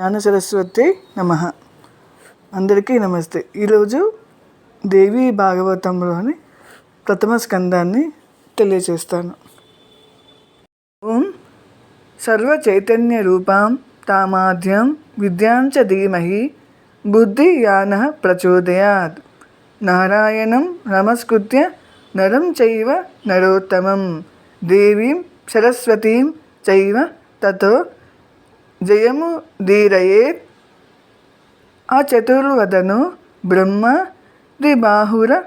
జ్ఞాన సరస్వతి నమ. అందరికీ నమస్తే. ఈరోజు దేవి భాగవతంలోని ప్రథమ స్కందాన్ని తెలియచేస్తాను ఓం సర్వ చైతన్య రూపాం తామాద్యం విద్యాంచ ధీమహి బుద్ధి యాన ప్రచోదయాత్. నారాయణం నమస్కృత్య నరం చైవ నరోత్తమం. దేవీం సరస్వతీం చైవ తతో జయము ధీరయేత్ ఆ చతుర్వదను బ్రహ్మ ద్విబాహుర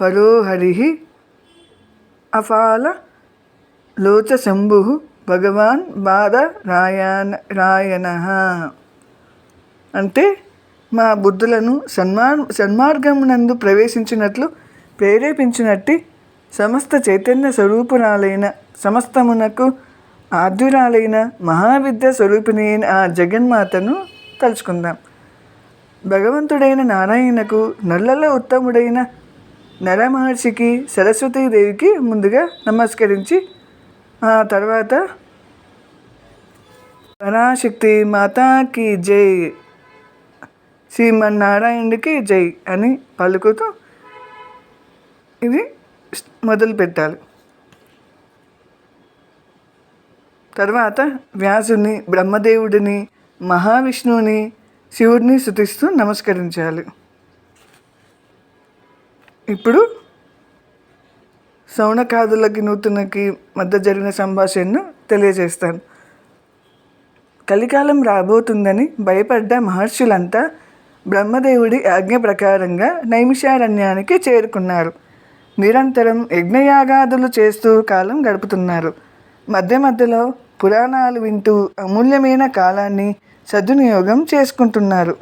పరోహరి. అఫాల లోచశంభు భగవాన్ బాధ రాయణ రాయణ అంటే మా బుద్ధులను సన్మార్ సన్మార్గమునందు ప్రవేశించినట్లు ప్రేరేపించినట్టి సమస్త చైతన్య స్వరూపురాలైన సమస్తమునకు ఆద్యురాలైన మహావిద్య స్వరూపిణి అయిన ఆ జగన్మాతను తలుచుకుందాం. భగవంతుడైన నారాయణకు నల్లలో ఉత్తముడైన నరమహర్షికి సరస్వతీదేవికి ముందుగా నమస్కరించి ఆ తర్వాత పరాశక్తి మాతాకి జై శ్రీమన్నారాయణుడికి జై అని పలుకుతూ ఇది మొదలు పెట్టాలి తర్వాత వ్యాసుని బ్రహ్మదేవుడిని మహావిష్ణువుని శివుడిని శుతిస్తూ నమస్కరించాలి. ఇప్పుడు సౌనకాదులకి నూతనకి మధ్య జరిగిన సంభాషణను తెలియజేస్తాను. కలికాలం రాబోతుందని భయపడ్డ మహర్షులంతా బ్రహ్మదేవుడి ఆజ్ఞ ప్రకారంగా నైమిషారణ్యానికి చేరుకున్నారు. నిరంతరం యజ్ఞయాగాదులు చేస్తూ కాలం గడుపుతున్నారు. మధ్య మధ్యలో పురాణాలు వింటూ అమూల్యమైన కాలాన్ని సద్వినియోగం చేసుకుంటున్నారు.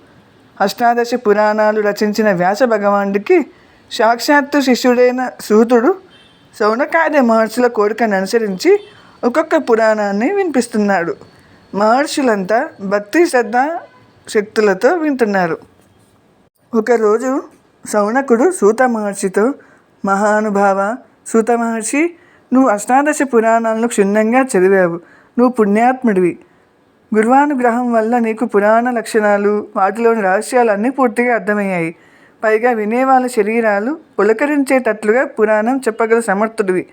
అష్టాదశ పురాణాలు రచించిన వ్యాస భగవానుడికి సాక్షాత్తు శిష్యుడైన సూతుడు సౌనకాది మహర్షుల కోరికను అనుసరించి ఒక్కొక్క పురాణాన్ని వినిపిస్తున్నాడు. మహర్షులంతా భక్తి శ్రద్ధ శక్తులతో వింటున్నారు. ఒకరోజు సౌనకుడు సూత మహర్షితో మహానుభావ సూత మహర్షి నువ్వు అష్టాదశ పురాణాలను క్షుణ్ణంగా చదివావు. నువ్వు పుణ్యాత్ముడివి. గురువానుగ్రహం వల్ల నీకు పురాణ లక్షణాలు వాటిలోని రహస్యాలు అన్నీ పూర్తిగా అర్థమయ్యాయి. పైగా వినేవాళ్ళ శరీరాలు పులకరించేటట్లుగా పురాణం చెప్పగల సమర్థుడివి.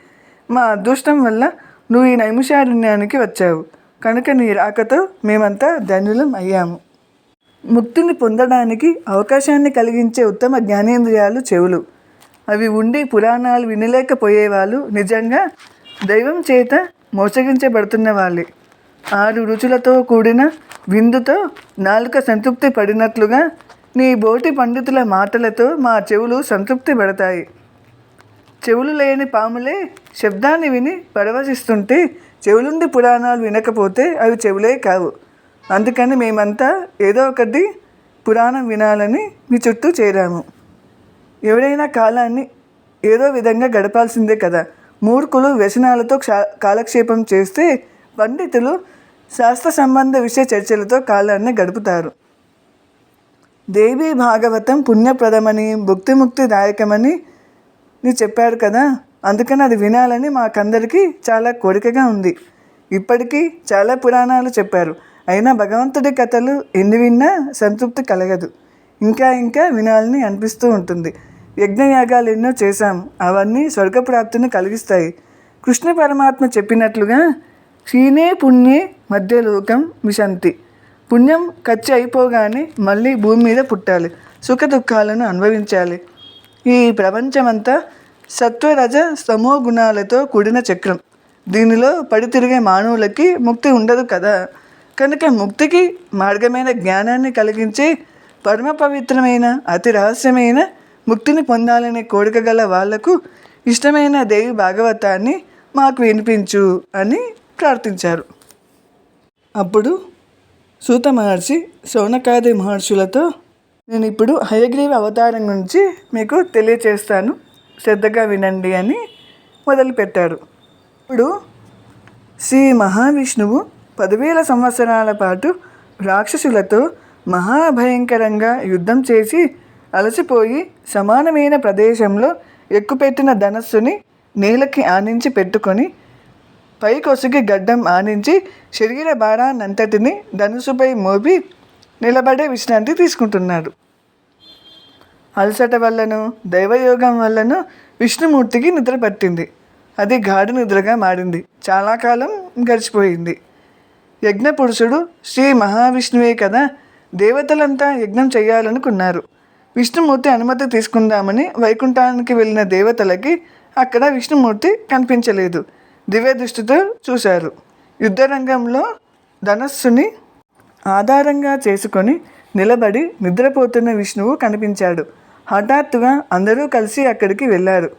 మా అదృష్టం వల్ల నువ్వు ఈ నైమిషారణ్యానికి వచ్చావు. కనుక నీ రాకతో మేమంతా ధన్యులం అయ్యాము. ముక్తిని పొందడానికి అవకాశాన్ని కలిగించే ఉత్తమ జ్ఞానేంద్రియాలు చెవులు. అవి ఉండి పురాణాలు వినలేకపోయేవాళ్ళు నిజంగా దైవం చేత మోసగించబడుతున్న వాళ్ళే ఆరు రుచులతో కూడిన విందుతో నాలుక సంతృప్తి పడినట్లుగా నీ బోటి పండితుల మాటలతో మా చెవులు సంతృప్తి పడతాయి. చెవులు లేని పాములే శబ్దాన్ని విని పరవశిస్తుంటే చెవులుండి పురాణాలు వినకపోతే అవి చెవులే కావు. అందుకని మేమంతా ఏదో ఒకటి పురాణం వినాలని మీ చుట్టూ చేరాము. ఎవరైనా కాలాన్ని ఏదో విధంగా గడపాల్సిందే కదా. మూర్ఖులు వ్యసనాలతో కాలక్షేపం చేస్తే పండితులు శాస్త్ర సంబంధ విషయ చర్చలతో కాలాన్ని గడుపుతారు. దేవి భాగవతం పుణ్యప్రదమని భుక్తిముక్తి దాయకమని నీ చెప్పారు కదా. అందుకని అది వినాలని మాకందరికీ చాలా కోరికగా ఉంది. ఇప్పటికీ చాలా పురాణాలు చెప్పారు. అయినా భగవంతుడి కథలు ఎన్ని విన్నా సంతృప్తి కలగదు. ఇంకా ఇంకా వినాలని అనిపిస్తూ ఉంటుంది. యజ్ఞయాగాలు ఎన్నో చేశాం. అవన్నీ స్వర్గప్రాప్తిని కలిగిస్తాయి. కృష్ణ పరమాత్మ చెప్పినట్లుగా క్షీణే పుణ్యే మధ్యలోకం విశంతి. పుణ్యం ఖర్చు అయిపోగానే మళ్ళీ భూమి మీద పుట్టాలి. సుఖ దుఃఖాలను అనుభవించాలి. ఈ ప్రపంచమంతా సత్వరజ స్తమో గుణాలతో కూడిన చక్రం. దీనిలో పడి తిరిగే మానవులకి ముక్తి ఉండదు కదా. కనుక ముక్తికి మార్గమైన జ్ఞానాన్ని కలిగించి పరమ పవిత్రమైన అతి రహస్యమైన ముక్తిని పొందాలనే కోరిక గల వాళ్ళకు ఇష్టమైన దేవి భాగవతాన్ని మాకు వినిపించు అని ప్రార్థించారు. అప్పుడు సూత మహర్షి సౌనకాది మహర్షులతో నేను ఇప్పుడు హయగ్రీవ అవతారం గురించి మీకు తెలియచేస్తాను. శ్రద్ధగా వినండి అని మొదలుపెట్టారు. ఇప్పుడు శ్రీ మహావిష్ణువు పదివేల సంవత్సరాల పాటు రాక్షసులతో మహాభయంకరంగా యుద్ధం చేసి అలసిపోయి సమానమైన ప్రదేశంలో ఎక్కుపెట్టిన ధనస్సుని నేలకి ఆనించి పెట్టుకొని పైకొసిగి గడ్డం ఆనించి శరీర భారాన్నంతటిని ధనుసుపై మోపి నిలబడే విశ్రాంతి తీసుకుంటున్నాడు. అలసట వల్లను దైవయోగం వల్లను విష్ణుమూర్తికి నిద్ర పట్టింది. అది గాఢ నిద్రగా మారింది. చాలా కాలం గడిచిపోయింది. యజ్ఞ పురుషుడు శ్రీ మహావిష్ణువే కదా దేవతలంతా యజ్ఞం చేయాలనుకున్నారు. విష్ణుమూర్తి అనుమతి తీసుకుందామని వైకుంఠానికి వెళ్ళిన దేవతలకి అక్కడ విష్ణుమూర్తి కనిపించలేదు. దివ్య దృష్టితో చూశారు. యుద్ధరంగంలో ధనస్సుని ఆధారంగా చేసుకొని నిలబడి నిద్రపోతున్న విష్ణువు కనిపించాడు. హఠాత్తుగా అందరూ కలిసి అక్కడికి వెళ్ళారు.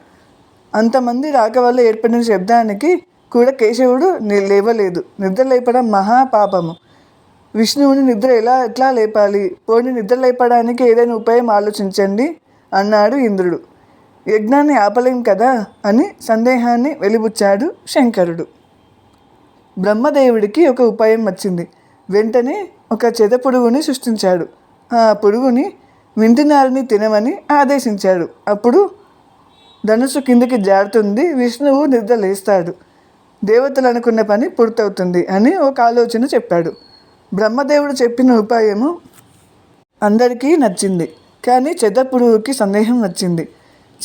అంతమంది రాక వల్ల ఏర్పడిన శబ్దానికి కూడా కేశవుడు లేవలేదు. నిద్ర లేపడం మహాపాపము. విష్ణువుని నిద్ర ఎలా ఎట్లా లేపాలి? పోని నిద్ర లేపడానికి ఏదైనా ఉపాయం ఆలోచించండి అన్నాడు ఇంద్రుడు. యజ్ఞాన్ని ఆపలేం కదా? అని సందేహాన్ని వెలిబుచ్చాడు శంకరుడు. బ్రహ్మదేవుడికి ఒక ఉపాయం వచ్చింది. వెంటనే ఒక చెద పొడుగుని సృష్టించాడు. ఆ పొడుగుని వింటినారిని తినమని ఆదేశించాడు. అప్పుడు ధనుసు కిందికి జారుతుంది విష్ణువు నిద్ర లేస్తాడు. దేవతలు అనుకున్న పని పూర్తవుతుంది అని ఒక ఆలోచన చెప్పాడు. బ్రహ్మదేవుడు చెప్పిన ఉపాయము అందరికీ నచ్చింది. కానీ చెదపురుగుకి సందేహం వచ్చింది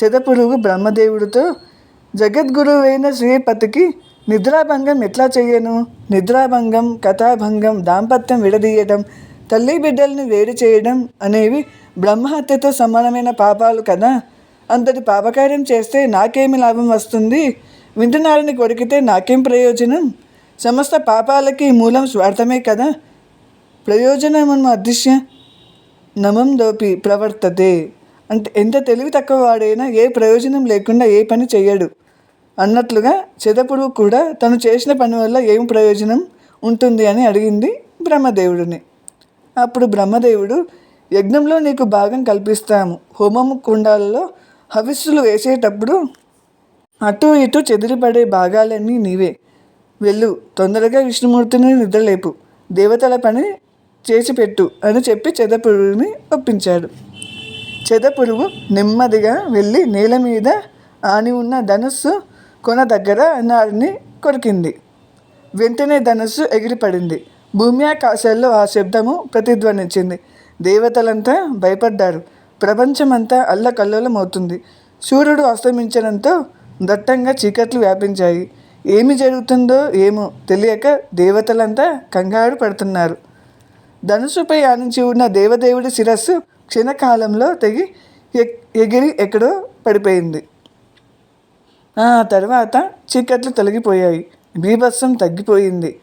చెదపురుగు బ్రహ్మదేవుడితో జగద్గురువైన శ్రీపతికి నిద్రాభంగం ఎట్లా చేయను? నిద్రాభంగం కథాభంగం దాంపత్యం విడదీయడం తల్లి బిడ్డల్ని వేరు చేయడం అనేవి బ్రహ్మహత్యతో సమానమైన పాపాలు కదా? అంతటి పాపకార్యం చేస్తే నాకేమి లాభం వస్తుంది? వింటున్నారని కొరికితే నాకేం ప్రయోజనం? సమస్త పాపాలకి మూలం స్వార్థమే కదా? ప్రయోజనము అదృశ్య నమం దోపి ప్రవర్తతే. అంటే ఎంత తెలివి తక్కువ వాడైనా ఏ ప్రయోజనం లేకుండా ఏ పని చేయడు అన్నట్లుగా చెదపుడు కూడా తను చేసిన పని వల్ల ఏం ప్రయోజనం ఉంటుంది అని అడిగింది బ్రహ్మదేవుడిని. అప్పుడు బ్రహ్మదేవుడు యజ్ఞంలో నీకు భాగం కల్పిస్తాము. హోమము కుండాలలో హవిస్సులు వేసేటప్పుడు అటు ఇటు చెదిరిపడే భాగాలన్నీ నీవే. వెళ్ళు తొందరగా విష్ణుమూర్తిని నిద్రలేపు. దేవతల పని చేసి పెట్టు అని చెప్పి చెదపురుగుని ఒప్పించాడు. చెదపురుగు నెమ్మదిగా వెళ్ళి నేల మీద ఆని ఉన్న ధనుస్సు కొన దగ్గర నారిని కొరికింది. వెంటనే ధనుస్సు ఎగిరిపడింది. భూమి ఆకాశాల్లో ఆ శబ్దము ప్రతిధ్వనించింది. దేవతలంతా భయపడ్డారు. ప్రపంచమంతా అల్లకల్లోలమవుతుంది. సూర్యుడు అస్తమించడంతో దట్టంగా చీకట్లు వ్యాపించాయి. ఏమి జరుగుతుందో ఏమో తెలియక దేవతలంతా కంగారు పడుతున్నారు. ధనుసుపై ఆనించి ఉన్న దేవదేవుడి శిరస్సు క్షణకాలంలో తెగి ఎగిరి ఎక్కడో పడిపోయింది. ఆ తర్వాత చీకట్లు తొలగిపోయాయి. బీభత్సం తగ్గిపోయింది.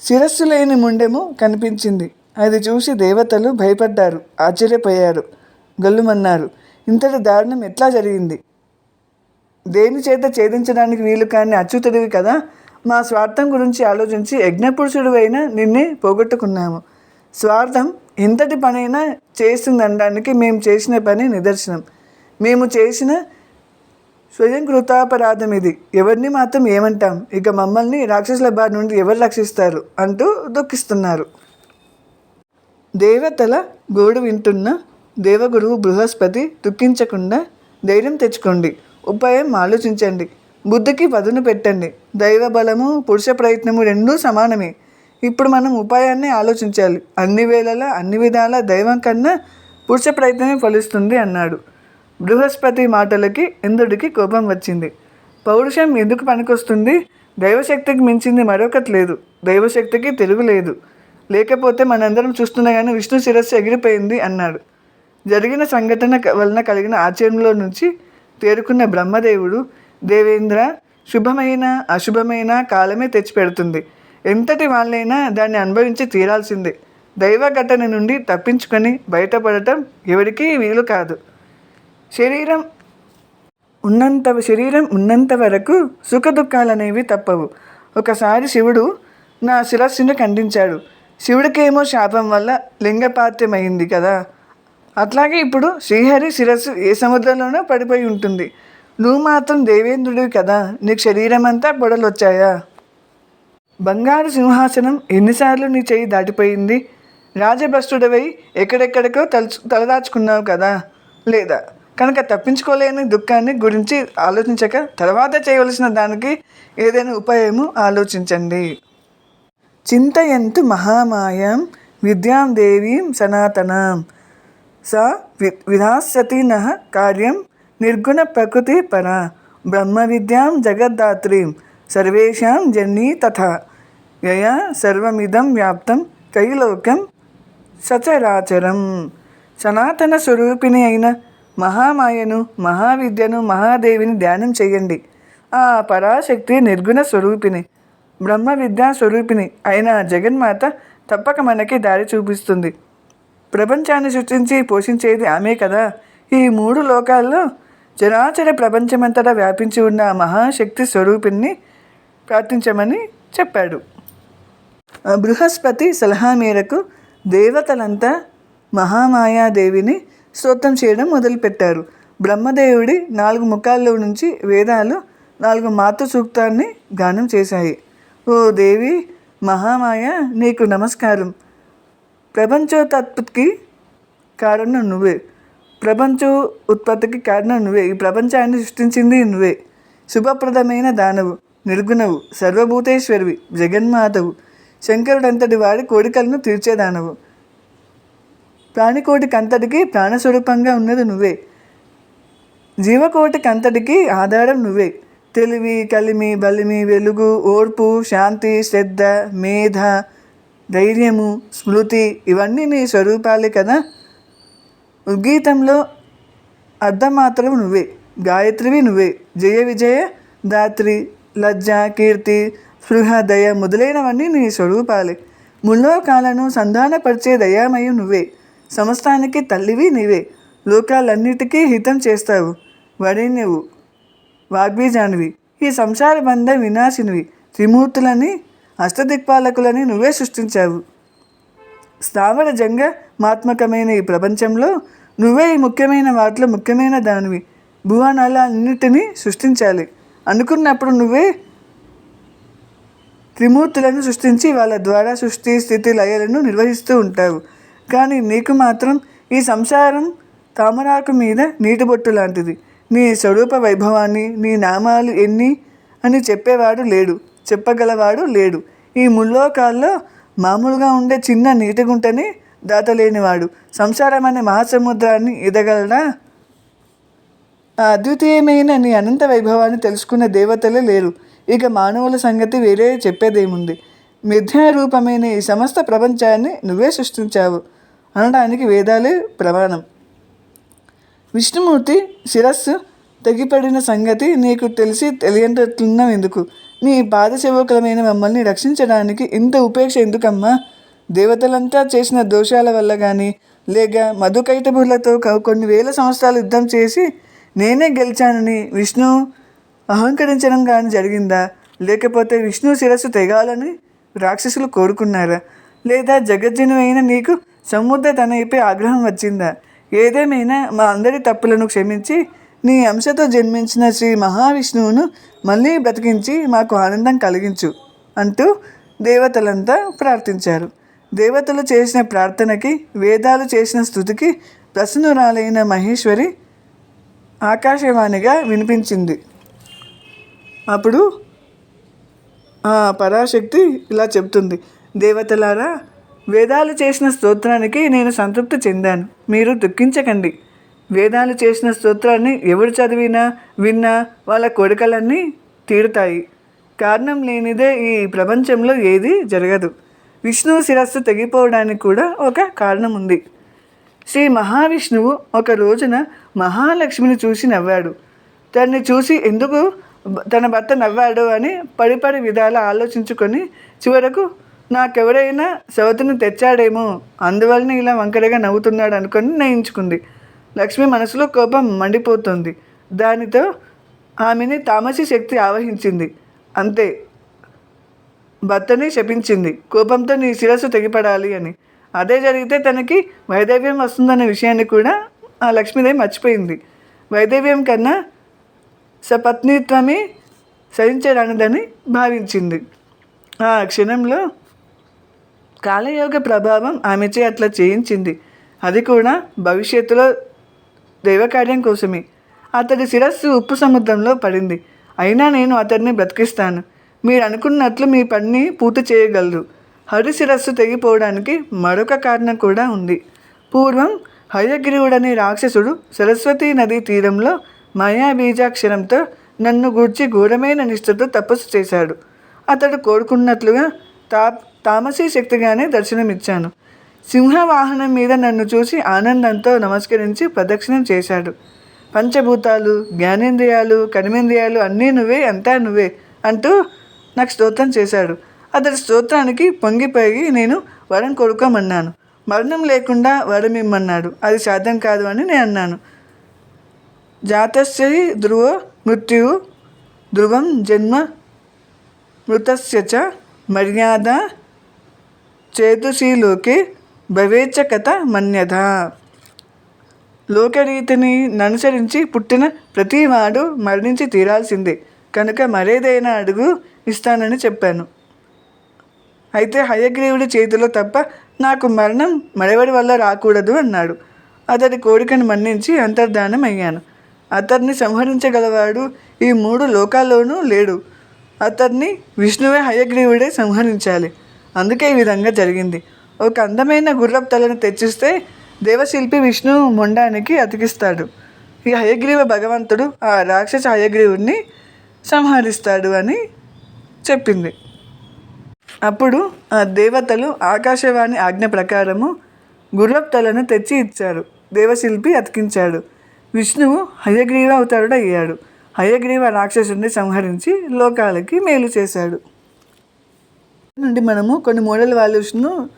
శిరస్సు లేని ముండెము కనిపించింది. అది చూసి దేవతలు భయపడ్డారు ఆశ్చర్యపోయారు గల్లుమన్నారు ఇంతటి దారుణం ఎట్లా జరిగింది? దేని చేత ఛేదించడానికి వీలు కాని అచ్యుతుడివి కదా మా స్వార్థం గురించి ఆలోచించి యజ్ఞపురుషుడు అయినా నిన్నే పోగొట్టుకున్నాము. స్వార్థం ఎంతటి పనైనా చేస్తుందనడానికి మేము చేసిన పని నిదర్శనం. మేము చేసిన స్వయం కృతాపరాధం ఇది. ఎవరిని మాత్రం ఏమంటాం? ఇక మమ్మల్ని రాక్షసుల బారి నుండి ఎవరు రక్షిస్తారు? అంటూ దుఃఖిస్తున్నారు. దేవతల గోడు వింటున్న దేవగురువు బృహస్పతి దుఃఖించకుండా ధైర్యం తెచ్చుకోండి. ఉపాయం ఆలోచించండి. బుద్ధికి వదును పెట్టండి. దైవ బలము పురుష ప్రయత్నము రెండూ సమానమే. ఇప్పుడు మనం ఉపాయాన్ని ఆలోచించాలి. అన్ని వేళలా అన్ని విధాల దైవం కన్నా పురుష ప్రయత్నమే ఫలిస్తుంది అన్నాడు. బృహస్పతి మాటలకి ఇంద్రుడికి కోపం వచ్చింది. పౌరుషం ఎందుకు పనికొస్తుంది? దైవశక్తికి మించింది మరొకటి లేదు. దైవశక్తికి తిరుగులేదు లేకపోతే మనందరం చూస్తున్నా కానీ విష్ణు శిరస్సు ఎగిరిపోయింది అన్నాడు. జరిగిన సంఘటన వలన కలిగిన ఆశ్చర్యంలో నుంచి తేరుకున్న బ్రహ్మదేవుడు దేవేంద్ర శుభమైన అశుభమైన కాలమే తెచ్చిపెడుతుంది. ఎంతటి వాళ్ళైనా దాన్ని అనుభవించి తీరాల్సిందే. దైవ ఘటన నుండి తప్పించుకొని బయటపడటం ఎవరికీ వీలు కాదు. శరీరం ఉన్నంత శరీరం ఉన్నంత వరకు సుఖదుఖాలనేవి తప్పవు. ఒకసారి శివుడు నా శిరస్సును ఖండించాడు. శివుడికేమో శాపం వల్ల లింగపాత్యమైంది కదా. అట్లాగే ఇప్పుడు శ్రీహరి శిరస్సు ఏ సముద్రంలోనో పడిపోయి ఉంటుంది. నువ్వు మాత్రం దేవేంద్రుడివి కదా. నీకు శరీరం అంతా పొడలొచ్చాయా బంగారు సింహాసనం ఎన్నిసార్లు నీ చేయి దాటిపోయింది? రాజభ్రష్టుడవై ఎక్కడెక్కడికో తలుచు తలదాచుకున్నావు కదా? లేదా? కనుక తప్పించుకోలేని దుఃఖాన్ని గురించి ఆలోచించక తర్వాత చేయవలసిన దానికి ఏదైనా ఉపాయము ఆలోచించండి. చింతయంతు మహామాయం విద్యాం దేవీం సనాతనం. స వి విధాస్యతి నహ కార్యం నిర్గుణ ప్రకృతి పర. బ్రహ్మ విద్యాం జగద్ధాత్రీం. సర్వేషాం జన్నీ తథా. యయా సర్వమిదం వ్యాప్తం త్రైలోక్యం సచరాచరం. సనాతన స్వరూపిణి అయిన మహామాయను మహావిద్యను మహాదేవిని ధ్యానం చేయండి. ఆ పరాశక్తి నిర్గుణ స్వరూపిణి బ్రహ్మ విద్యా స్వరూపిణి అయిన జగన్మాత తప్పక మనకి దారి చూపిస్తుంది. ప్రపంచాన్ని సృష్టించి పోషించేది ఆమె కదా. ఈ మూడు లోకాల్లో చరాచర ప్రపంచమంతటా వ్యాపించి ఉన్న మహాశక్తి స్వరూపిణి ప్రార్థించమని చెప్పాడు. బృహస్పతి సలహా మేరకు దేవతలంతా మహామాయాదేవిని స్తోత్రం చేయడం మొదలుపెట్టారు. బ్రహ్మదేవుడి నాలుగు ముఖాల్లో నుంచి వేదాలు నాలుగు మాతృ సూక్తాన్ని గానం చేశాయి. ఓ దేవి మహామాయ నీకు నమస్కారం. ప్రపంచోత్పత్తికి కారణం నువ్వే. ప్రపంచ ఉత్పత్తికి కారణం నువ్వే. ఈ ప్రపంచాన్ని సృష్టించింది నువ్వే. శుభప్రదమైన దానవు నిర్గుణవు సర్వభూతేశ్వరివి జగన్మాతవు. శంకరుడంతటి వాడి కోరికలను తీర్చేదానవు. ప్రాణికోటికి అంతటికి ప్రాణస్వరూపంగా ఉన్నది నువ్వే. జీవకోటికి అంతటికి ఆధారం నువ్వే. తెలివి కలిమి బలిమి వెలుగు ఓర్పు శాంతి శ్రద్ధ మేధ ధైర్యము స్మృతి ఇవన్నీ నీ స్వరూపాలే కదా. ఉద్గీతంలో అర్థం నువ్వే. గాయత్రివి నువ్వే. జయ విజయ దాత్రి లజ్జ కీర్తి స్పృహ దయ మొదలైనవన్నీ నీ స్వరూపాలే. ముల్లోకాలను సంధానపరిచే దయామయం నువ్వే. సమస్తానికి తల్లివి నీవే. లోకాలన్నిటికీ హితం చేస్తావు. వడినవు వాగ్బీజానివి. ఈ సంసార బంధ వినాశినివి. త్రిమూర్తులని అష్టదిక్పాలకులని నువ్వే సృష్టించావు. స్థావర జంగ మాత్మకమైన ఈ ప్రపంచంలో నువ్వే ఈ ముఖ్యమైన వాటిలో ముఖ్యమైన దానివి. భువనాలన్నిటినీ సృష్టించాలి. అనుకున్నప్పుడు నువ్వే త్రిమూర్తులను సృష్టించి వాళ్ళ ద్వారా సృష్టి స్థితి లయలను నిర్వహిస్తూ ఉంటావు. కానీ నీకు మాత్రం ఈ సంసారం తామరాకు మీద నీటి బొట్టు లాంటిది. నీ స్వరూప వైభవాన్ని నీ నామాలు ఎన్ని అని చెప్పేవాడు లేడు. చెప్పగలవాడు లేడు. ఈ ముల్లోకాల్లో మామూలుగా ఉండే చిన్న నీటి గుంటని దాటలేనివాడు సంసారం అనే మహాసముద్రాన్ని ఎదగలడా? ఆ అద్వితీయమైన నీ అనంత వైభవాన్ని తెలుసుకున్న దేవతలే లేరు. ఇక మానవుల సంగతి వేరే చెప్పేదేముంది? మిథ్యారూపమైన ఈ సమస్త ప్రపంచాన్ని నువ్వే సృష్టించావు అనడానికి వేదాలే ప్రమాణం. విష్ణుమూర్తి శిరస్సు తెగిపడిన సంగతి నీకు తెలిసి తెలియనట్లున్నావు ఎందుకు నీ పాదసేవకులమైన మమ్మల్ని రక్షించడానికి ఇంత ఉపేక్ష ఎందుకమ్మా? దేవతలంతా చేసిన దోషాల వల్ల కానీ లేక మధుకైటబుర్లతో కొన్ని వేల సంవత్సరాలు యుద్ధం చేసి నేనే గెలిచానని విష్ణు అహంకరించడం కానీ జరిగిందా? లేకపోతే విష్ణు శిరస్సు తెగాలని రాక్షసులు కోరుకున్నారా? లేదా జగజ్జనువైన నీకు సముద్ర తనైపై ఆగ్రహం వచ్చిందా? ఏదేమైనా మా అందరి తప్పులను క్షమించి నీ అంశతో జన్మించిన శ్రీ మహావిష్ణువును మళ్ళీ బ్రతికించి మాకు ఆనందం కలిగించు అంటూ దేవతలంతా ప్రార్థించారు. దేవతలు చేసిన ప్రార్థనకి వేదాలు చేసిన స్థుతికి ప్రసన్నురాలైన మహేశ్వరి ఆకాశవాణిగా వినిపించింది. అప్పుడు పరాశక్తి ఇలా చెప్తుంది. దేవతలారా వేదాలు చేసిన స్తోత్రానికి నేను సంతృప్తి చెందాను. మీరు దుఃఖించకండి. వేదాలు చేసిన స్తోత్రాన్ని ఎవరు చదివినా విన్నా వాళ్ళ కోరికలన్నీ తీరుతాయి. కారణం లేనిదే ఈ ప్రపంచంలో ఏది జరగదు. విష్ణువు శిరస్సు తెగిపోవడానికి కూడా ఒక కారణం ఉంది. శ్రీ మహావిష్ణువు ఒక రోజున మహాలక్ష్మిని చూసి నవ్వాడు. దాన్ని చూసి ఎందుకు తన భర్త నవ్వాడు అని పడిపడి విధాలు ఆలోచించుకొని చివరకు నాకెవరైనా సవతిని తెచ్చాడేమో అందువలన ఇలా వంకరగా నవ్వుతున్నాడు అనుకొని నయించుకుంది లక్ష్మి మనసులో కోపం మండిపోతుంది. దానితో ఆమెని తామసి శక్తి ఆవహించింది. అంతే. భర్తని శపించింది. కోపంతో నీ శిరస్సు తెగిపడాలి అని. అదే జరిగితే తనకి వైదవ్యం వస్తుందన్న విషయాన్ని కూడా ఆ లక్ష్మీదేవి మర్చిపోయింది. వైదవ్యం కన్నా సపత్నిత్వమే సహించరానిదని భావించింది. ఆ క్షణంలో కాలయోగ ప్రభావం ఆమెచే అట్లా చేయించింది. అది కూడా భవిష్యత్తులో దైవకార్యం కోసమే. అతడి శిరస్సు ఉప్పు సముద్రంలో పడింది. అయినా నేను అతడిని బ్రతికిస్తాను. మీరు అనుకున్నట్లు మీ పనిని పూర్తి చేయగలరు. హరి శిరస్సు తెగిపోవడానికి మరొక కారణం కూడా ఉంది. పూర్వం హయగ్రీవుడనే రాక్షసుడు సరస్వతీ నదీ తీరంలో మాయాబీజాక్షరంతో నన్ను గూర్చి ఘోరమైన నిష్ఠతో తపస్సు చేశాడు. అతడు కోరుకున్నట్లుగా తా తామసీ శక్తిగానే దర్శనమిచ్చాను. సింహవాహనం మీద నన్ను చూసి ఆనందంతో నమస్కరించి ప్రదక్షిణం చేశాడు. పంచభూతాలు జ్ఞానేంద్రియాలు కర్మేంద్రియాలు అన్నీ నువ్వే అంతా నువ్వే అంటూ నాకు స్తోత్రం చేశాడు. అతడి స్తోత్రానికి పొంగిపోయి నేను వరం కొడుకోమన్నాను మరణం లేకుండా వరం ఇమ్మన్నాడు అది సాధ్యం కాదు అని నేను అన్నాను. జాతస్య ధ్రువ మృత్యు ధ్రువం జన్మ మృతస్య చ మర్యాద చేతుశీలోకి భవేచ్చ కథ మన్యథ లోకరీతిని అనుసరించి పుట్టిన ప్రతివాడు మరణించి తీరాల్సిందే. కనుక మరేదైనా అడుగు ఇస్తానని చెప్పాను. అయితే హయగ్రీవుడి చేతిలో తప్ప నాకు మరణం మడవడి వల్ల రాకూడదు అన్నాడు. అతడి కోరికను మన్నించి అంతర్ధానం అయ్యాను అతన్ని సంహరించగలవాడు ఈ మూడు లోకాల్లోనూ లేడు. అతన్ని విష్ణువే హయగ్రీవుడే సంహరించాలి. అందుకే ఈ విధంగా జరిగింది. ఒక అందమైన గుర్రపు తలను తెచ్చిస్తే దేవశిల్పి విష్ణు మొండానికి అతికిస్తాడు. ఈ హయగ్రీవ భగవంతుడు ఆ రాక్షస హయగ్రీవుడిని సంహరిస్తాడు అని చెప్పింది. అప్పుడు ఆ దేవతలు ఆకాశవాణి ఆజ్ఞ ప్రకారము గుర్రపు తలను తెచ్చి ఇచ్చారు. దేవశిల్పి అతికించాడు. విష్ణువు హయగ్రీవ అవతారుడు అయ్యాడు హయగ్రీవ రాక్షసుని సంహరించి లోకాలకి మేలు చేశాడు. నుండి మనము కొన్ని మోడల్ వాల్యూస్ను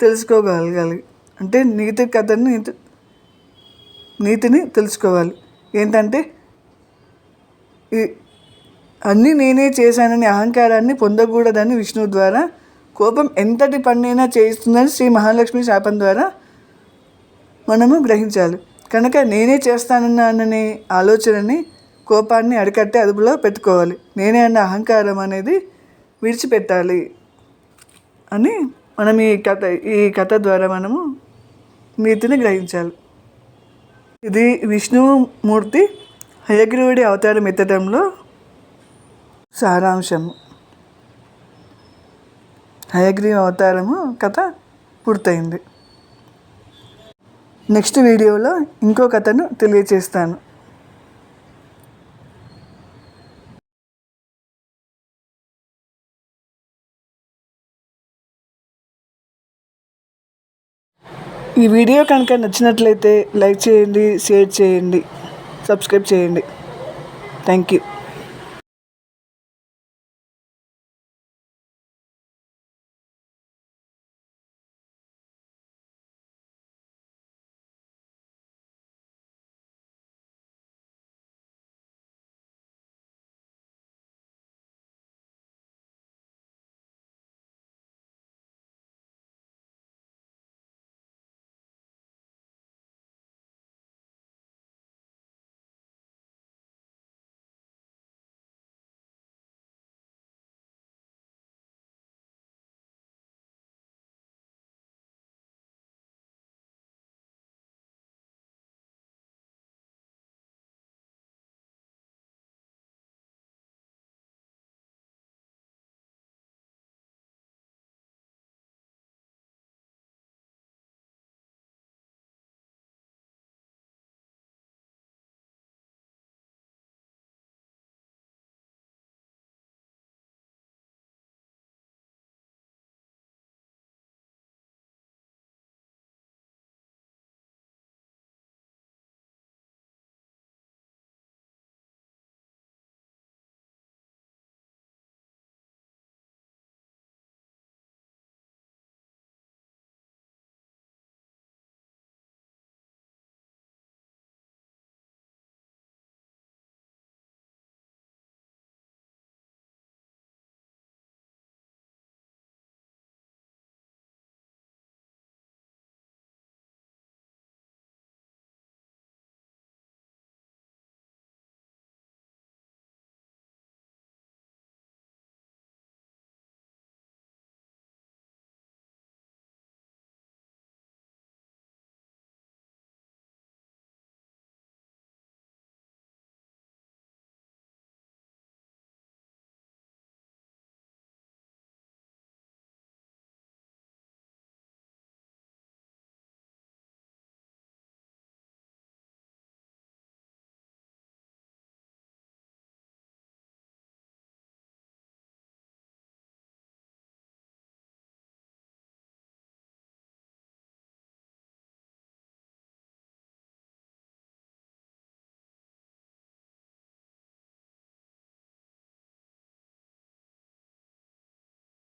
తెలుసుకోగలగాలి. అంటే నీతి కథని నీతి నీతిని తెలుసుకోవాలి. ఏంటంటే ఈ అన్నీ నేనే చేశానని అహంకారాన్ని పొందకూడదని విష్ణువు ద్వారా కోపం ఎంతటి పన్నైనా చేయిస్తుందని శ్రీ మహాలక్ష్మి శాపం ద్వారా మనము గ్రహించాలి. కనుక నేనే చేస్తానన్నాననే ఆలోచనని కోపాన్ని అరికట్టే అదుపులో పెట్టుకోవాలి. నేనే అన్న అహంకారం అనేది విడిచిపెట్టాలి అని మనం ఈ కథ ఈ కథ ద్వారా మనము నీతిని గ్రహించాలి. ఇది విష్ణుమూర్తి హయగ్రీవుడి అవతారం ఎత్తడంలో సారాంశము. హయగ్రీవ అవతారము కథ పూర్తయింది. నెక్స్ట్ వీడియోలో ఇంకో కథను తెలియచేస్తాను. ఈ వీడియో కనుక నచ్చినట్లయితే లైక్ చేయండి షేర్ చేయండి సబ్స్క్రైబ్ చేయండి. Thank you.